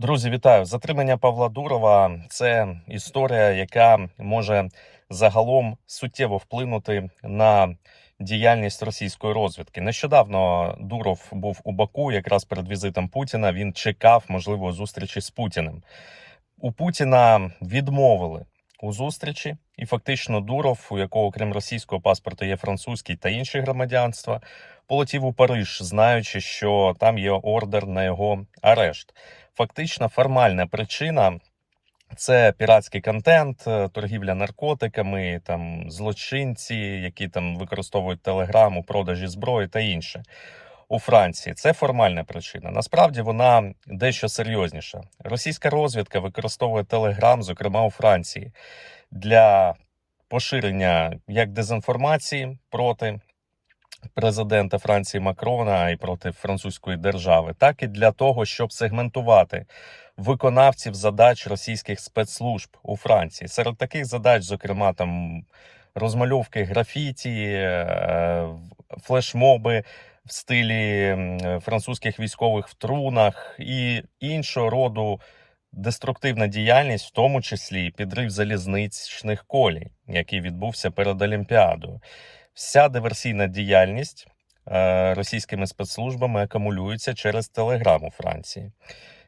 Друзі, вітаю! Затримання Павла Дурова це історія, яка може загалом суттєво вплинути на діяльність російської розвідки. Нещодавно Дуров був у Баку, якраз перед візитом Путіна. Він чекав можливої зустрічі з Путіним. У Путіна відмовили у зустрічі, і фактично Дуров, у якого крім російського паспорту є французький та інші громадянства, полетів у Париж, знаючи, що там є ордер на його арешт. Фактично, формальна причина це піратський контент, е, торгівля наркотиками, там злочинці, які там використовують телеграм у продажі зброї та інше. У Франції це формальна причина. Насправді вона дещо серйозніша. Російська розвідка використовує Телеграм, зокрема у Франції, для поширення як дезінформації проти президента Франції Макрона і проти французької держави, так і для того, щоб сегментувати виконавців задач російських спецслужб у Франції. Серед таких задач, зокрема, там розмальовки графіті, е, флешмоби в стилі французьких військових в трунах і іншого роду деструктивна діяльність, в тому числі підрив залізничних колій, який відбувся перед Олімпіадою. Вся диверсійна діяльність е, російськими спецслужбами акумулюється через Телеграм у Франції.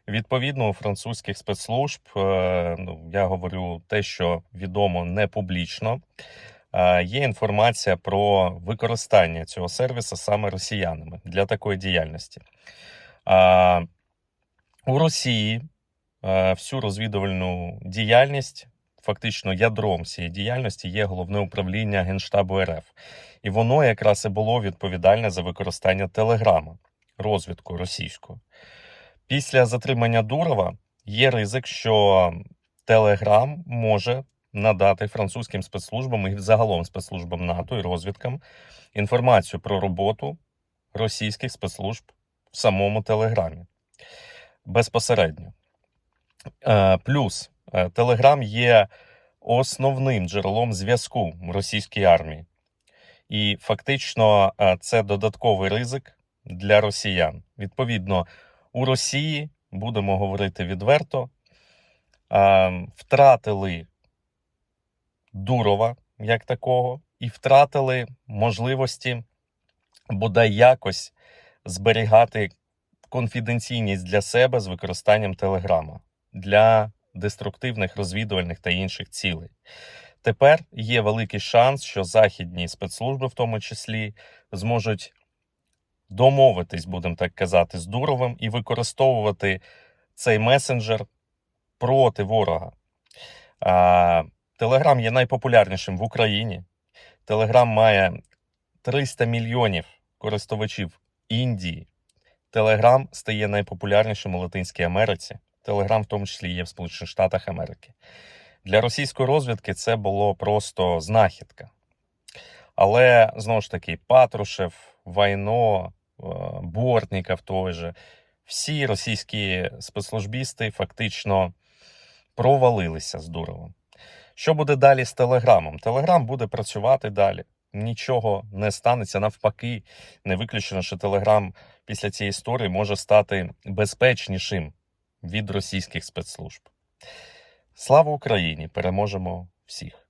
Відповідно, у французьких спецслужб, е, ну, я говорю те, що відомо не публічно, е, є інформація про використання цього сервісу саме росіянами для такої діяльності. У Росії всю розвідувальну діяльність, фактично ядром цієї діяльності є головне управління Генштабу РФ. І воно якраз і було відповідальне за використання телеграма, розвідку російську. Після затримання Дурова є ризик, що Телеграм може надати французьким спецслужбам і загалом спецслужбам НАТО і розвідкам інформацію про роботу російських спецслужб в самому Телеграмі безпосередньо. Е, Плюс Телеграм є основним джерелом зв'язку в російській армії. І фактично е, це додатковий ризик для росіян. Відповідно, у Росії, будемо говорити відверто, е, втратили Дурова як такого, і втратили можливості бодай якось зберігати конфіденційність для себе з використанням Телеграма для деструктивних розвідувальних та інших цілей. Тепер є великий шанс, що західні спецслужби, в тому числі, зможуть домовитись, будемо так казати, з Дуровим і використовувати цей месенджер проти ворога. Телеграм є найпопулярнішим в Україні. Телеграм має 300 мільйонів користувачів Індії. Телеграм стає найпопулярнішим у Латинській Америці. Телеграм, в тому числі, є в Сполучених Штатах Америки. Для російської розвідки це було просто знахідка. Але знову ж таки, Патрушев, Вайно, е, Бортніков той же, всі російські спецслужбісти фактично провалилися з Дуровим. Що буде далі з Телеграмом? Телеграм буде працювати далі. Нічого не станеться. Навпаки, не виключено, що Телеграм після цієї історії може стати безпечнішим від російських спецслужб. Слава Україні! Переможемо всіх!